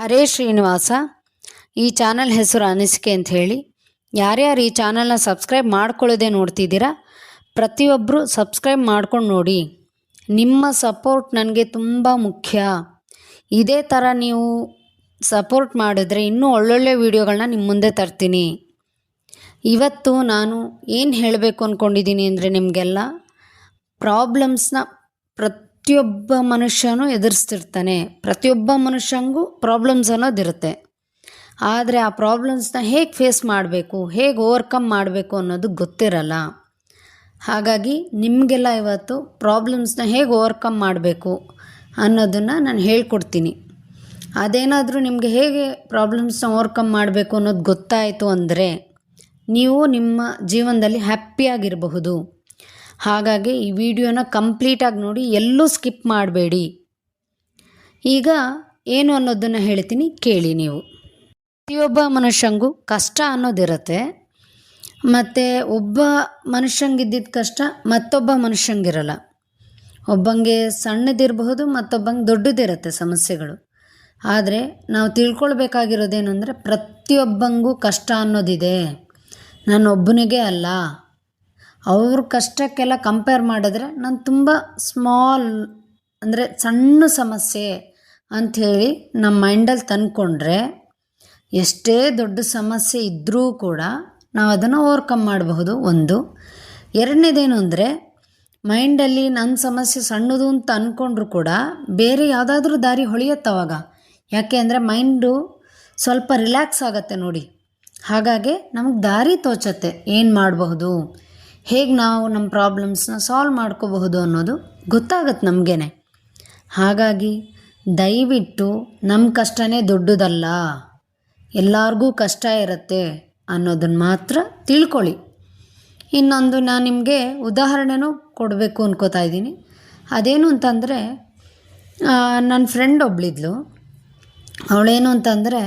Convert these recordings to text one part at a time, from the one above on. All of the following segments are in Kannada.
ಹರೇ ಶ್ರೀನಿವಾಸ. ಈ ಚಾನಲ್ ಹೆಸರು ಅನಿಸಿಕೆ ಅಂತ ಹೇಳಿ. ಯಾರ್ಯಾರು ಈ ಚಾನಲ್ನ ಸಬ್ಸ್ಕ್ರೈಬ್ ಮಾಡ್ಕೊಳ್ಳೋದೆ ನೋಡ್ತಿದ್ದೀರಾ? ಪ್ರತಿಯೊಬ್ಬರು ಸಬ್ಸ್ಕ್ರೈಬ್ ಮಾಡ್ಕೊಂಡು ನೋಡಿ. ನಿಮ್ಮ ಸಪೋರ್ಟ್ ನನಗೆ ತುಂಬ ಮುಖ್ಯ. ಇದೇ ಥರ ನೀವು ಸಪೋರ್ಟ್ ಮಾಡಿದ್ರೆ ಇನ್ನೂ ಒಳ್ಳೊಳ್ಳೆ ವೀಡಿಯೋಗಳನ್ನ ನಿಮ್ಮ ಮುಂದೆ ತರ್ತೀನಿ. ಇವತ್ತು ನಾನು ಏನು ಹೇಳಬೇಕು ಅಂದ್ಕೊಂಡಿದ್ದೀನಿ ಅಂದರೆ ನಿಮಗೆಲ್ಲ ಪ್ರಾಬ್ಲಮ್ಸ್ನ ಪ್ರತಿಯೊಬ್ಬ ಮನುಷ್ಯನೂ ಎದುರಿಸ್ತಿರ್ತಾನೆ. ಪ್ರತಿಯೊಬ್ಬ ಮನುಷ್ಯಂಗೂ ಪ್ರಾಬ್ಲಮ್ಸ್ ಅನ್ನೋದಿರುತ್ತೆ ಆದರೆ ಆ ಪ್ರಾಬ್ಲಮ್ಸ್ನ ಹೇಗೆ ಫೇಸ್ ಮಾಡಬೇಕು, ಹೇಗೆ ಓವರ್ಕಮ್ ಮಾಡಬೇಕು ಅನ್ನೋದು ಗೊತ್ತಿರಲ್ಲ. ಹಾಗಾಗಿ ನಿಮಗೆಲ್ಲ ಇವತ್ತು ಪ್ರಾಬ್ಲಮ್ಸ್ನ ಹೇಗೆ ಓವರ್ಕಮ್ ಮಾಡಬೇಕು ಅನ್ನೋದನ್ನು ನಾನು ಹೇಳ್ಕೊಡ್ತೀನಿ. ಅದೇನಾದರೂ ನಿಮಗೆ ಹೇಗೆ ಪ್ರಾಬ್ಲಮ್ಸ್ನ ಓವರ್ಕಮ್ ಮಾಡಬೇಕು ಅನ್ನೋದು ಗೊತ್ತಾಯಿತು ಅಂದರೆ, ನೀವು ನಿಮ್ಮ ಜೀವನದಲ್ಲಿ ಹ್ಯಾಪಿಯಾಗಿರಬಹುದು ಹಾಗಾಗಿ ಈ ವಿಡಿಯೋನ ಕಂಪ್ಲೀಟಾಗಿ ನೋಡಿ ಎಲ್ಲೂ ಸ್ಕಿಪ್ ಮಾಡಬೇಡಿ. ಈಗ ಏನು ಅನ್ನೋದನ್ನು ಹೇಳ್ತೀನಿ, ಕೇಳಿ ನೀವು. ಪ್ರತಿಯೊಬ್ಬ ಮನುಷ್ಯಂಗೂ ಕಷ್ಟ ಅನ್ನೋದಿರುತ್ತೆ. ಮತ್ತು ಒಬ್ಬ ಮನುಷ್ಯಂಗಿದ್ದಿದ್ದ ಕಷ್ಟ ಮತ್ತೊಬ್ಬ ಮನುಷ್ಯಂಗಿರಲ್ಲ. ಒಬ್ಬಂಗೆ ಸಣ್ಣದಿರಬಹುದು, ಮತ್ತೊಬ್ಬಂಗೆ ದೊಡ್ಡದಿರುತ್ತೆ ಸಮಸ್ಯೆಗಳು. ಆದರೆ ನಾವು ತಿಳ್ಕೊಳ್ಬೇಕಾಗಿರೋದೇನೆಂದರೆ ಪ್ರತಿಯೊಬ್ಬಂಗೂ ಕಷ್ಟ ಅನ್ನೋದಿದೆ. ನಾನೊಬ್ಬನಿಗೆ ಅಲ್ಲ. ಅವ್ರ ಕಷ್ಟಕ್ಕೆಲ್ಲ ಕಂಪೇರ್ ಮಾಡಿದ್ರೆ ನಾನು ತುಂಬ ಸ್ಮಾಲ್ ಅಂದರೆ ಸಣ್ಣ ಸಮಸ್ಯೆ ಅಂಥೇಳಿ ನಮ್ಮ ಮೈಂಡಲ್ಲಿ ತಂದ್ಕೊಂಡ್ರೆ ಎಷ್ಟೇ ದೊಡ್ಡ ಸಮಸ್ಯೆ ಇದ್ದರೂ ಕೂಡ ನಾವು ಅದನ್ನು ಓವರ್ಕಮ್ ಮಾಡಬಹುದು. ಒಂದು. ಎರಡನೇದೇನು ಅಂದರೆ ಮೈಂಡಲ್ಲಿ ನನ್ನ ಸಮಸ್ಯೆ ಸಣ್ಣದು ಅಂತ ಅಂದ್ಕೊಂಡ್ರು ಕೂಡ ಬೇರೆ ಯಾವುದಾದ್ರೂ ದಾರಿ ಹೊಳೆಯುತ್ತವಾಗ ಯಾಕೆ ಅಂದರೆ ಮೈಂಡು ಸ್ವಲ್ಪ ರಿಲ್ಯಾಕ್ಸ್ ಆಗುತ್ತೆ ನೋಡಿ. ಹಾಗಾಗಿ ನಮಗೆ ದಾರಿ ತೋಚತ್ತೆ. ಏನು ಮಾಡಬಹುದು? ಹೇಗೆ ನಾವು ನಮ್ಮ ಪ್ರಾಬ್ಲಮ್ಸ್ನ ಸಾಲ್ವ್ ಮಾಡ್ಕೋಬಹುದು ಅನ್ನೋದು ಗೊತ್ತಾಗತ್ತೆ ನಮಗೇನೆ. ಹಾಗಾಗಿ ದಯವಿಟ್ಟು ನಮ್ಮ ಕಷ್ಟನೇ ದೊಡ್ಡದಲ್ಲ, ಎಲ್ಲರಿಗೂ ಕಷ್ಟ ಇರುತ್ತೆ ಅನ್ನೋದನ್ನು ಮಾತ್ರ ತಿಳ್ಕೊಳ್ಳಿ. ಇನ್ನೊಂದು ನಾನು ನಿಮಗೆ ಉದಾಹರಣೆನೂ ಕೊಡಬೇಕು ಅನ್ಕೋತಾ ಇದ್ದೀನಿ. ಅದೇನು ಅಂತಂದರೆ ನನ್ನ ಫ್ರೆಂಡ್ ಒಬ್ಳಿದ್ಲು. ಅವಳೇನು ಅಂತಂದರೆ,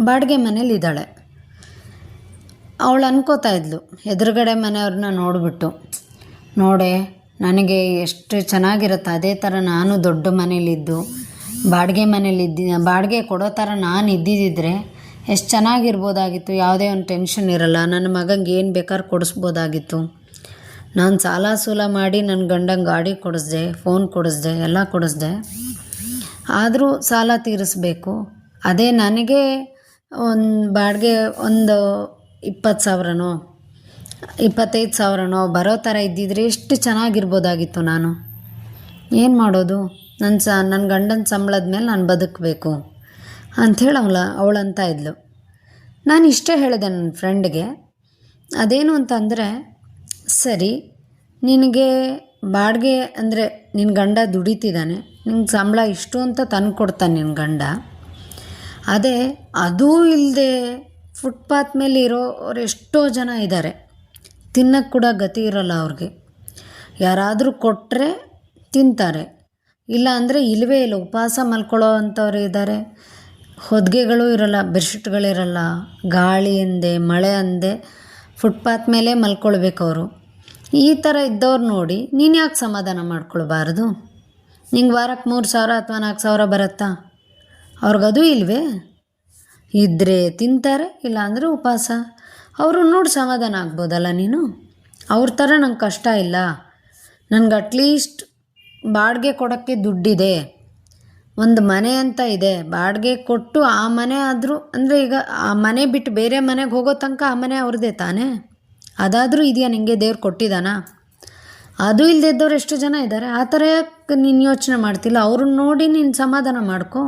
ಬಾಡಿಗೆ ಮನೇಲಿ ಇದ್ದಾಳೆ ಅವಳು ಅನ್ಕೋತಾ ಇದ್ಲು. ಎದುರುಗಡೆ ಮನೆಯವ್ರನ್ನ ನೋಡಿಬಿಟ್ಟು, ನೋಡೆ, ನನಗೆ ಎಷ್ಟು ಚೆನ್ನಾಗಿರುತ್ತೆ. ಅದೇ ಥರ ನಾನು ದೊಡ್ಡ ಮನೇಲಿದ್ದು, ಬಾಡಿಗೆ ಮನೇಲಿದ್ದಿ, ಬಾಡಿಗೆ ಕೊಡೋ ಥರ ನಾನು ಇದ್ದಿದ್ದಿದ್ರೆ ಎಷ್ಟು ಚೆನ್ನಾಗಿರ್ಬೋದಾಗಿತ್ತು. ಯಾವುದೇ ಒಂದು ಟೆನ್ಷನ್ ಇರಲ್ಲ. ನನ್ನ ಮಗಂಗೆ ಏನು ಬೇಕಾದ್ರೂ ಕೊಡಿಸ್ಬೋದಾಗಿತ್ತು. ನಾನು ಸಾಲ ಸೂಲ ಮಾಡಿ ನನ್ನ ಗಂಡಂಗೆ ಗಾಡಿ ಕೊಡಿಸ್ದೆ, ಫೋನ್ ಕೊಡಿಸ್ದೆ, ಎಲ್ಲ ಕೊಡಿಸ್ದೆ. ಆದರೂ ಸಾಲ ತೀರಿಸ್ಬೇಕು. ಅದೇ ನನಗೆ ಒಂದು ಬಾಡಿಗೆ, ಒಂದು ಇಪ್ಪತ್ತು ಸಾವಿರನೋ, ಇಪ್ಪತ್ತೈದು ಸಾವಿರನೋ, ಬರೋ ಥರ ಇದ್ದಿದ್ರೆ ಎಷ್ಟು ಚೆನ್ನಾಗಿರ್ಬೋದಾಗಿತ್ತು ನಾನು. ಏನು ಮಾಡೋದು? ನನ್ನ ಸ ನನ್ನ ಗಂಡನ ಸಂಬಳದ ಮೇಲೆ ನಾನು ಬದುಕಬೇಕು ಅಂಥೇಳಿ ಅವಳ ಅವಳಂತ ಇದ್ಲು. ನಾನು ಇಷ್ಟೇ ಹೇಳಿದೆ ನನ್ನ ಫ್ರೆಂಡ್ಗೆ. ಅದೇನು ಅಂತಂದರೆ, ಸರಿ, ನಿನಗೆ ಬಾಡಿಗೆ ಅಂದರೆ ನಿನ್ನ ಗಂಡ ದುಡಿತಿದ್ದಾನೆ, ನಿಂಗೆ ಸಂಬಳ ಇಷ್ಟು ಅಂತ ತಂದು ಕೊಡ್ತಾನೆ ನಿನ್ನ ಗಂಡ. ಅದೇ, ಅದೂ ಇಲ್ಲದೆ ಫುಟ್ಪಾತ್ ಮೇಲೆ ಇರೋರು ಎಷ್ಟೋ ಜನ ಇದ್ದಾರೆ. ತಿನ್ನಕ್ಕೆ ಕೂಡ ಗತಿ ಇರೋಲ್ಲ ಅವ್ರಿಗೆ. ಯಾರಾದರೂ ಕೊಟ್ಟರೆ ತಿಂತಾರೆ. ಇಲ್ಲ ಅಂದರೆ ಇಲ್ಲವೇ ಇಲ್ಲ, ಉಪವಾಸ ಮಲ್ಕೊಳ್ಳೋ ಅಂಥವ್ರು ಇದ್ದಾರೆ. ಹೊದಿಗೆಗಳು ಇರೋಲ್ಲ, ಬೆಡ್ಶೀಟ್ಗಳಿರಲ್ಲ, ಗಾಳಿ ಅಂದೆ, ಮಳೆ ಅಂದೆ, ಫುಟ್ಪಾತ್ ಮೇಲೆ ಮಲ್ಕೊಳ್ಬೇಕು ಅವರು. ಈ ಥರ ಇದ್ದವ್ರು ನೋಡಿ ನೀನು ಯಾಕೆ ಸಮಾಧಾನ ಮಾಡ್ಕೊಳ್ಬಾರ್ದು? ನಿಂಗೆ ವಾರಕ್ಕೆ ಮೂರು ಸಾವಿರ ಅಥವಾ ನಾಲ್ಕು ಸಾವಿರ ಬರುತ್ತಾ? ಅವ್ರಿಗದು ಇಲ್ವೇ? ಇದ್ದರೆ ತಿಂತಾರೆ ಇಲ್ಲ ಅಂದರೆ ಉಪವಾಸ. ಅವರು ನೋಡಿ ಸಮಾಧಾನ ಆಗ್ಬೋದಲ್ಲ ನೀನು? ಅವ್ರ ಥರ ನಂಗೆ ಕಷ್ಟ ಇಲ್ಲ. ನನಗೆ ಅಟ್ಲೀಸ್ಟ್ ಬಾಡಿಗೆ ಕೊಡೋಕ್ಕೆ ದುಡ್ಡಿದೆ. ಒಂದು ಮನೆ ಅಂತ ಇದೆ. ಬಾಡಿಗೆ ಕೊಟ್ಟು ಆ ಮನೆ ಆದರೂ, ಅಂದರೆ ಈಗ ಆ ಮನೆ ಬಿಟ್ಟು ಬೇರೆ ಮನೆಗೆ ಹೋಗೋ ತನಕ ಆ ಮನೆ ಅವ್ರದ್ದೇ ತಾನೇ? ಅದಾದರೂ ಇದೆಯಾ ನಿಮಗೆ ದೇವ್ರು ಕೊಟ್ಟಿದ್ದಾನ ಅದು ಇಲ್ಲದೆ ಇದ್ದವ್ರು ಎಷ್ಟು ಜನ ಇದ್ದಾರೆ ಆ ಥರ ಯಾಕೆ ನೀನು ಯೋಚನೆ ಮಾಡ್ತಿಲ್ಲ? ಅವ್ರನ್ನ ನೋಡಿ ನೀನು ಸಮಾಧಾನ ಮಾಡ್ಕೊ.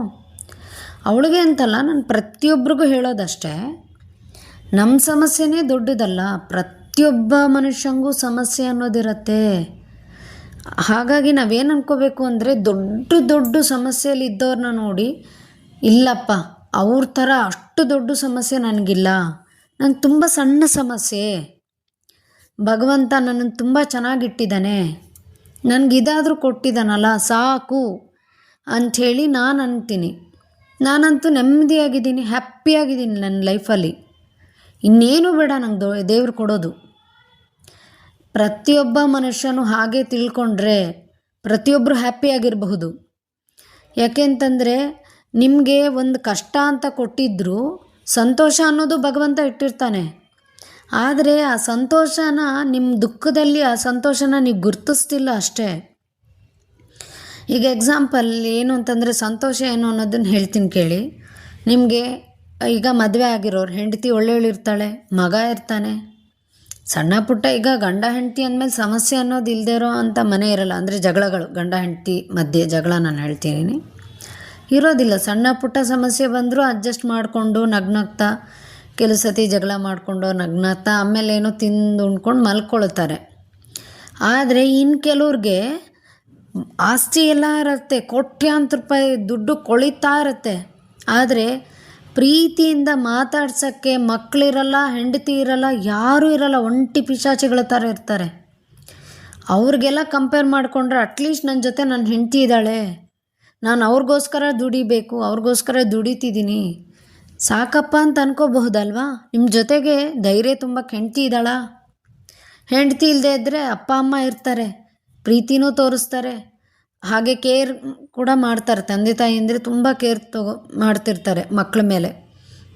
ಅವಳಿಗೆ ಅಂತಲ್ಲ, ನಾನು ಪ್ರತಿಯೊಬ್ಬರಿಗೂ ಹೇಳೋದಷ್ಟೇ ನಮ್ಮ ಸಮಸ್ಯೆನೇ ದೊಡ್ಡದಲ್ಲ, ಪ್ರತಿಯೊಬ್ಬ ಮನುಷ್ಯಂಗೂ ಸಮಸ್ಯೆ ಅನ್ನೋದಿರತ್ತೆ. ಹಾಗಾಗಿ ನಾವೇನು ಅನ್ಕೋಬೇಕು ಅಂದರೆ, ದೊಡ್ಡ ದೊಡ್ಡ ಸಮಸ್ಯೆಯಲ್ಲಿ ಇದ್ದವ್ರನ್ನ ನೋಡಿ, ಇಲ್ಲಪ್ಪ, ಅವ್ರ ಥರ ಅಷ್ಟು ದೊಡ್ಡ ಸಮಸ್ಯೆ ನನಗಿಲ್ಲ ನಂಗೆ ತುಂಬ ಸಣ್ಣ ಸಮಸ್ಯೆ, ಭಗವಂತ ನನ್ನನ್ನು ತುಂಬ ಚೆನ್ನಾಗಿಟ್ಟಿದ್ದಾನೆ, ನನಗಿದಾದರೂ ಕೊಟ್ಟಿದ್ದಾನಲ್ಲ, ಸಾಕು ಅಂಥೇಳಿ ನಾನು ಅಂತೀನಿ. ನಾನಂತೂ ನೆಮ್ಮದಿಯಾಗಿದ್ದೀನಿ, ಹ್ಯಾಪಿಯಾಗಿದ್ದೀನಿ ನನ್ನ ಲೈಫಲ್ಲಿ. ಇನ್ನೇನು ಬೇಡ ನಂಗೆ ದೊ, ದೇವ್ರು ಕೊಡೋದು. ಪ್ರತಿಯೊಬ್ಬ ಮನುಷ್ಯನೂ ಹಾಗೆ ತಿಳ್ಕೊಂಡ್ರೆ ಪ್ರತಿಯೊಬ್ಬರು ಹ್ಯಾಪಿಯಾಗಿರಬಹುದು. ಯಾಕೆಂತಂದರೆ ನಿಮಗೆ ಒಂದು ಕಷ್ಟ ಅಂತ ಕೊಟ್ಟಿದ್ದರೂ ಸಂತೋಷ ಅನ್ನೋದು ಭಗವಂತ ಇಟ್ಟಿರ್ತಾನೆ. ಆದರೆ ಆ ಸಂತೋಷನ ನಿಮ್ಮ ದುಃಖದಲ್ಲಿ ಆ ಸಂತೋಷನ ನೀವು ಗುರ್ತಿಸ್ತಿಲ್ಲ ಅಷ್ಟೇ. ಈಗ ಎಕ್ಸಾಂಪಲ್ ಏನು ಅಂತಂದರೆ ಸಂತೋಷ ಏನು ಅನ್ನೋದನ್ನು ಹೇಳ್ತೀನಿ ಕೇಳಿ. ನಿಮಗೆ, ಈಗ ಮದುವೆ ಆಗಿರೋರು, ಹೆಂಡತಿ ಒಳ್ಳೆಯವಳಿರ್ತಾಳೆ ಮಗ ಇರ್ತಾನೆ. ಸಣ್ಣ ಪುಟ್ಟ ಈಗ ಗಂಡ ಹೆಂಡತಿ ಅಂದಮೇಲೆ ಸಮಸ್ಯೆ ಅನ್ನೋದು ಇಲ್ಲದೆ ಇರೋ ಅಂಥ ಮನೆ ಇರಲ್ಲ, ಅಂದರೆ ಜಗಳಗಳು, ಗಂಡ ಹೆಂಡತಿ ಮಧ್ಯೆ ಜಗಳ ನಾನು ಹೇಳ್ತೀನಿ ಇರೋದಿಲ್ಲ, ಸಣ್ಣ ಪುಟ್ಟ ಸಮಸ್ಯೆ ಬಂದರೂ ಅಡ್ಜಸ್ಟ್ ಮಾಡಿಕೊಂಡು ನಗ್ನಗ್ತಾ, ಕೆಲವು ಸತಿ ಜಗಳ ಮಾಡಿಕೊಂಡು ನಗ್ನಗ್ತಾ, ಆಮೇಲೆ ಏನೋ ತಿಂದು ಉಂಡ್ಕೊಂಡು ಮಲ್ಕೊಳ್ತಾರೆ. ಆದರೆ ಇನ್ನು ಕೆಲವ್ರಿಗೆ ಆಸ್ತಿ ಎಲ್ಲ ಇರುತ್ತೆ ಕೋಟ್ಯಾಂತರ ರೂಪಾಯಿ ದುಡ್ಡು ಕೊಳಿತಾ ಇರುತ್ತೆ. ಆದರೆ ಪ್ರೀತಿಯಿಂದ ಮಾತಾಡ್ಸೋಕ್ಕೆ ಮಕ್ಕಳಿರಲ್ಲ ಹೆಂಡತಿ ಇರಲ್ಲ, ಯಾರೂ ಇರಲ್ಲ, ಒಂಟಿ ಪಿಶಾಚಿಗಳ ಥರ ಇರ್ತಾರೆ. ಅವ್ರಿಗೆಲ್ಲ ಕಂಪೇರ್ ಮಾಡಿಕೊಂಡ್ರೆ ಅಟ್ಲೀಸ್ಟ್ ನನ್ನ ಜೊತೆ ನನ್ನ ಹೆಂಡತಿ ಇದ್ದಾಳೆ. ನಾನು ಅವ್ರಿಗೋಸ್ಕರ ದುಡಿಬೇಕು, ಅವ್ರಿಗೋಸ್ಕರ ದುಡಿತಿದ್ದೀನಿ ಸಾಕಪ್ಪ ಅಂತ ಅನ್ಕೋಬಹುದಲ್ವಾ? ನಿಮ್ಮ ಜೊತೆಗೆ ಧೈರ್ಯ ತುಂಬ ಹೆಂಡ್ತಿ ಇದ್ದಾಳ? ಹೆಂಡ್ತಿ ಇಲ್ಲದೆ ಇದ್ದರೆ ಅಪ್ಪ, ಅಮ್ಮ ಇರ್ತಾರೆ. ಪ್ರೀತಿನೂ ತೋರಿಸ್ತಾರೆ. ಹಾಗೆ ಕೇರ್ ಕೂಡ ಮಾಡ್ತಾರೆ. ತಂದೆ ತಾಯಿ ಅಂದರೆ ತುಂಬ ಕೇರ್ ತಗೋ ಮಾಡ್ತಿರ್ತಾರೆ ಮಕ್ಕಳ ಮೇಲೆ.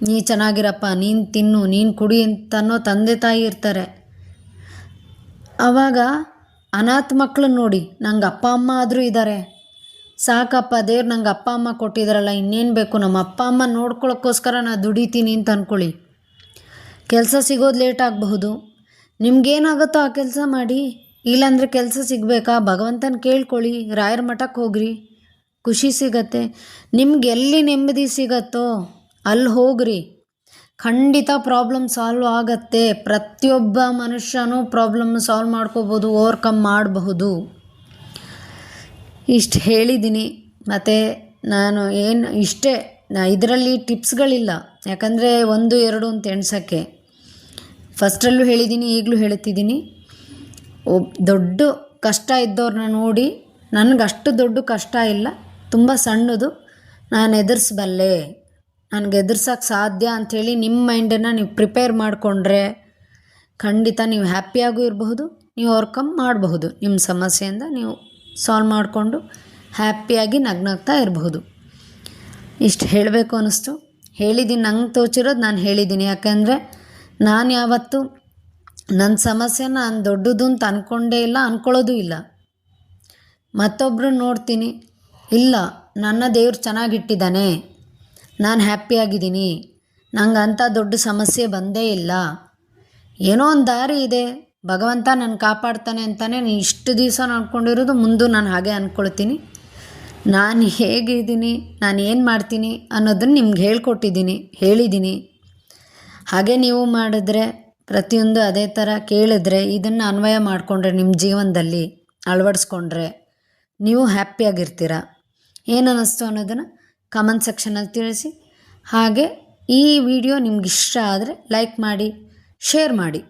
ನೀ ಚೆನ್ನಾಗಿರಪ್ಪ, ನೀನು ತಿನ್ನು, ನೀನು ಕುಡಿ ಅಂತ ಅನ್ನೋ ತಂದೆ ತಾಯಿ ಇರ್ತಾರೆ. ಆವಾಗ ಅನಾಥ ಮಕ್ಕಳನ್ನ ನೋಡಿ, ನಂಗೆ ಅಪ್ಪ, ಅಮ್ಮ ಆದರೂ ಇದ್ದಾರೆ ಸಾಕಪ್ಪ, ದೇವ್ರು ನಂಗೆ ಅಪ್ಪ, ಅಮ್ಮ ಕೊಟ್ಟಿದ್ದಾರಲ್ಲ ಇನ್ನೇನು ಬೇಕು? ನಮ್ಮ ಅಪ್ಪ, ಅಮ್ಮ ನೋಡ್ಕೊಳ್ಳೋಕ್ಕೋಸ್ಕರ ನಾನು ದುಡಿತೀನಿ ಅಂತ ಅಂದ್ಕೊಳ್ಳಿ ಕೆಲಸ ಸಿಗೋದು ಲೇಟ್ ಆಗಬಹುದು. ನಿಮ್ಗೇನಾಗುತ್ತೋ ಆ ಕೆಲಸ ಮಾಡಿ. ಇಲ್ಲಾಂದರೆ ಕೆಲಸ ಸಿಗಬೇಕಾ? ಭಗವಂತನ ಕೇಳ್ಕೊಳ್ಳಿ, ರಾಯರ ಮಠಕ್ಕೆ ಹೋಗ್ರಿ. ಖುಷಿ ಸಿಗತ್ತೆ. ನಿಮ್ಗೆ ಎಲ್ಲಿ ನೆಮ್ಮದಿ ಸಿಗತ್ತೋ, ಅಲ್ಲಿ ಹೋಗ್ರಿ. ಖಂಡಿತ ಪ್ರಾಬ್ಲಮ್ ಸಾಲ್ವ್ ಆಗತ್ತೆ. ಪ್ರತಿಯೊಬ್ಬ ಮನುಷ್ಯನೂ ಪ್ರಾಬ್ಲಮ್ ಸಾಲ್ವ್ ಮಾಡ್ಕೋಬೋದು ಓವರ್ಕಮ್ ಮಾಡಬಹುದು. ಇಷ್ಟು ಹೇಳಿದ್ದೀನಿ ಮತ್ತು ನಾನು ಏನು, ಇಷ್ಟೇ ಇದರಲ್ಲಿ ಟಿಪ್ಸ್ಗಳಿಲ್ಲ ಯಾಕಂದರೆ ಒಂದು, ಎರಡು ಅಂತ ಎಣ್ಸೋಕ್ಕೆ. ಫಸ್ಟಲ್ಲೂ ಹೇಳಿದ್ದೀನಿ ಈಗಲೂ ಹೇಳ್ತಿದ್ದೀನಿ ಒಬ್ ದೊಡ್ಡ ಕಷ್ಟ ಇದ್ದವ್ರನ್ನ ನೋಡಿ ನನಗೆ ಅಷ್ಟು ದೊಡ್ಡ ಕಷ್ಟ ಇಲ್ಲ, ತುಂಬ ಸಣ್ಣದು. ನಾನು ಎದುರಿಸ್ಬಲ್ಲೆ. ನನಗೆ ಎದುರ್ಸೋಕ್ಕೆ ಸಾಧ್ಯ ಅಂಥೇಳಿ ನಿಮ್ಮ ಮೈಂಡನ್ನು ನೀವು ಪ್ರಿಪೇರ್ ಮಾಡಿಕೊಂಡ್ರೆ ಖಂಡಿತ ನೀವು ಹ್ಯಾಪಿಯಾಗೂ ಇರಬಹುದು, ನೀವು ಓವರ್ಕಮ್ ಮಾಡಬಹುದು. ನಿಮ್ಮ ಸಮಸ್ಯೆಯಿಂದ ನೀವು ಸಾಲ್ವ್ ಮಾಡಿಕೊಂಡು ಹ್ಯಾಪಿಯಾಗಿ ನಗ್ನಗ್ತಾ ಇರಬಹುದು. ಇಷ್ಟು ಹೇಳಬೇಕು ಅನ್ನಿಸ್ತು ಹೇಳಿದ್ದೀನಿ ನಂಗೆ ತೋಚಿರೋದು ನಾನು ಹೇಳಿದ್ದೀನಿ ಯಾಕಂದರೆ ನಾನು ಯಾವತ್ತೂ ನನ್ನ ಸಮಸ್ಯೆ ನಾನು ದೊಡ್ಡದು ಅಂತ ಅಂದ್ಕೊಂಡೇ ಇಲ್ಲ ಅಂದ್ಕೊಳ್ಳೋದು ಇಲ್ಲ. ಮತ್ತೊಬ್ಬರು ನೋಡ್ತೀನಿ. ಇಲ್ಲ, ನನ್ನ ದೇವ್ರು ಚೆನ್ನಾಗಿಟ್ಟಿದ್ದಾನೆ. ನಾನು ಹ್ಯಾಪಿಯಾಗಿದ್ದೀನಿ ನಂಗೆ ಅಂಥ ದೊಡ್ಡ ಸಮಸ್ಯೆ ಬಂದೇ ಇಲ್ಲ. ಏನೋ ಒಂದು ದಾರಿ ಇದೆ. ಭಗವಂತ ನನ್ನ ಕಾಪಾಡ್ತಾನೆ ಅಂತಾನೆ ನೀನು ಇಷ್ಟು ದಿವಸ ಅಂದ್ಕೊಂಡಿರೋದು ಮುಂದೆ ನಾನು ಹಾಗೆ ಅಂದ್ಕೊಳ್ತೀನಿ ನಾನು ಹೇಗಿದ್ದೀನಿ, ನಾನು ಏನು ಮಾಡ್ತೀನಿ ಅನ್ನೋದನ್ನು ನಿಮ್ಗೆ ಹೇಳ್ಕೊಟ್ಟಿದ್ದೀನಿ, ಹೇಳಿದ್ದೀನಿ. ಹಾಗೆ ನೀವು ಮಾಡಿದ್ರೆ ಪ್ರತಿಯೊಂದು ಅದೇ ಥರ ಕೇಳಿದ್ರೆ ಇದನ್ನು ಅನ್ವಯ ಮಾಡಿಕೊಂಡ್ರೆ ನಿಮ್ಮ ಜೀವನದಲ್ಲಿ ಅಳವಡಿಸ್ಕೊಂಡ್ರೆ ನೀವು ಹ್ಯಾಪಿಯಾಗಿರ್ತೀರ ಏನು ಅನ್ನೋದನ್ನು ಕಮೆಂಟ್ ಸೆಕ್ಷನಲ್ಲಿ ತಿಳಿಸಿ. ಹಾಗೆ ಈ ವಿಡಿಯೋ ನಿಮ್ಗೆ ಇಷ್ಟ ಆದರೆ ಲೈಕ್ ಮಾಡಿ ಶೇರ್ ಮಾಡಿ.